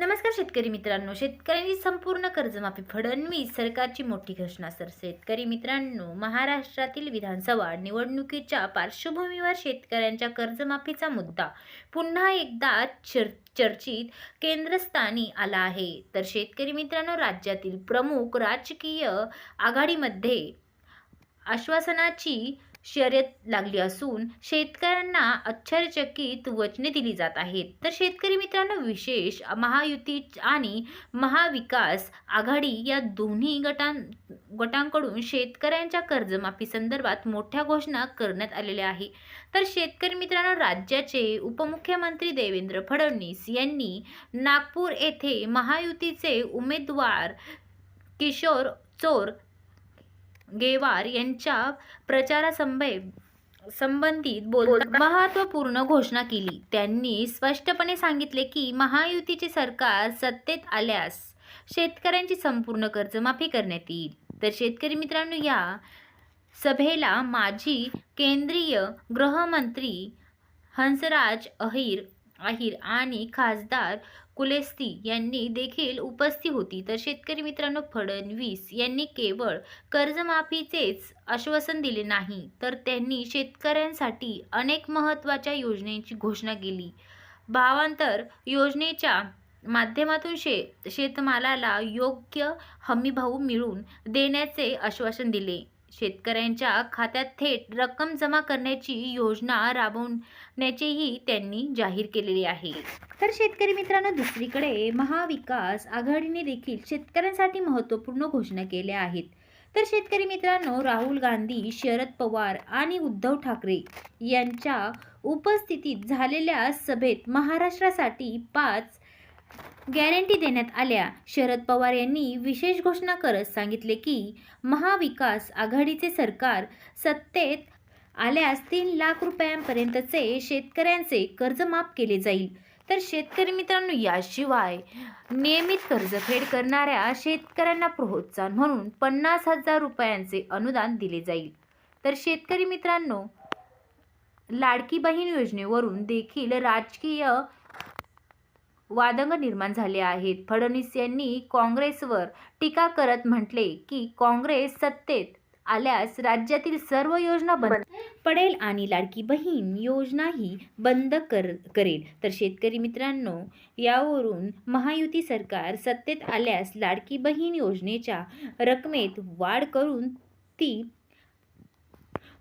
नमस्कार शेतकरी मित्रांनो. शेतकऱ्यांची संपूर्ण कर्जमाफी फडणवीस सरकारची मोठी घोषणा सर. शेतकरी मित्रांनो महाराष्ट्रातील विधानसभा निवडणुकीच्या पार्श्वभूमीवर शेतकऱ्यांच्या कर्जमाफीचा मुद्दा पुन्हा एकदा चर चर्चित केंद्रस्थानी आला आहे. तर शेतकरी मित्रांनो राज्यातील प्रमुख राजकीय आघाडीमध्ये आश्वासनाची शर्यत लागली असून शेतकऱ्यांना आश्चर्यचकित वचने दिली जात आहेत. तर शेतकरी मित्रांनो विशेष महायुती आणि महाविकास आघाडी या दोन्ही गटां गटांकडून शेतकऱ्यांच्या कर्जमाफी संदर्भात मोठ्या घोषणा करण्यात आलेल्या आहे. तर शेतकरी मित्रांनो राज्याचे उपमुख्यमंत्री देवेंद्र फडणवीस यांनी नागपूर येथे महायुतीचे उमेदवार किशोर चोर गेवार यांच्या प्रचारासंबे संबंधित बोलताना महत्त्वपूर्ण घोषणा केली. त्यांनी स्पष्टपणे सांगितले की महायुतीचे सरकार सत्तेत आल्यास शेतकऱ्यांची संपूर्ण कर्जमाफी करण्यात येईल. तर शेतकरी मित्रांनो या सभेला माजी केंद्रीय गृहमंत्री हंसराज अहिर अहिर आणि खासदार कुलेस्ती यांनी देखील उपस्थित होती. तर शेतकरी मित्रांनो फडणवीस यांनी केवळ कर्जमाफीचेच आश्वासन दिले नाही तर त्यांनी शेतकऱ्यांसाठी अनेक महत्त्वाच्या योजनेची घोषणा केली. भावांतर योजनेच्या माध्यमातून शे शेतमालाला योग्य हमीभाव मिळवून देण्याचे आश्वासन दिले. शेतकऱ्यांच्या खात्यात थेट रक्कम जमा करण्याची योजना राबवण्याचेही त्यांनी जाहीर केलेले आहे. तर शेतकरी मित्रांनो दुसरीकडे महाविकास आघाडीने देखील शेतकऱ्यांसाठी महत्त्वपूर्ण घोषणा केल्या आहेत. तर शेतकरी मित्रांनो राहुल गांधी शरद पवार आणि उद्धव ठाकरे यांच्या उपस्थितीत झालेल्या सभेत महाराष्ट्रासाठी पाच गॅरंटी देण्यात आल्या. शरद पवार यांनी विशेष घोषणा करत सांगितले की महाविकास आघाडीचे सरकार सत्तेत आल्यास तीन लाख रुपयांपर्यंतचे शेतकऱ्यांचे कर्ज माफ केले जाईल. तर शेतकरी मित्रांनो याशिवाय नियमित कर्जफेड करणाऱ्या शेतकऱ्यांना प्रोत्साहन म्हणून पन्नास हजार रुपयांचे अनुदान दिले जाईल. तर शेतकरी मित्रांनो लाडकी बहीण योजनेवरून देखील राजकीय वादंग निर्माण झाले आहेत. फडणवीस यांनी काँग्रेसवर टीका करत म्हटले की काँग्रेस सत्तेत आल्यास राज्यातील सर्व योजना बंद पडेल आणि लाडकी बहीण योजनाही बंद कर करेल. तर शेतकरी मित्रांनो यावरून महायुती सरकार सत्तेत आल्यास लाडकी बहीण योजनेच्या रकमेत वाढ करून ती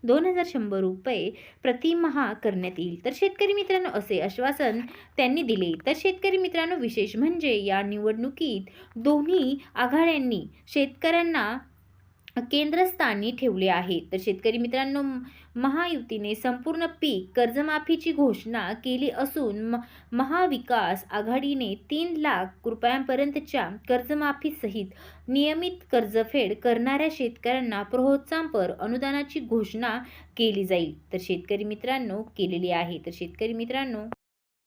दोन हजार शंभर रुपये प्रतिमहा करण्यात येईल. तर शेतकरी मित्रांनो असे आश्वासन त्यांनी दिले. तर शेतकरी मित्रांनो विशेष म्हणजे या निवडणुकीत दोन्ही आघाड्यांनी शेतकऱ्यांना केंद्रस्थानी ठेवले आहे. तर शेतकरी मित्रांनो महायुतीने संपूर्ण पीक कर्जमाफीची घोषणा केली असून म महाविकास आघाडीने तीन लाख रुपयांपर्यंतच्या कर्जमाफीसहित नियमित कर्जफेड करणाऱ्या शेतकऱ्यांना प्रोत्साहनपर अनुदानाची घोषणा केली जाईल. तर शेतकरी मित्रांनो केलेली आहे. तर शेतकरी मित्रांनो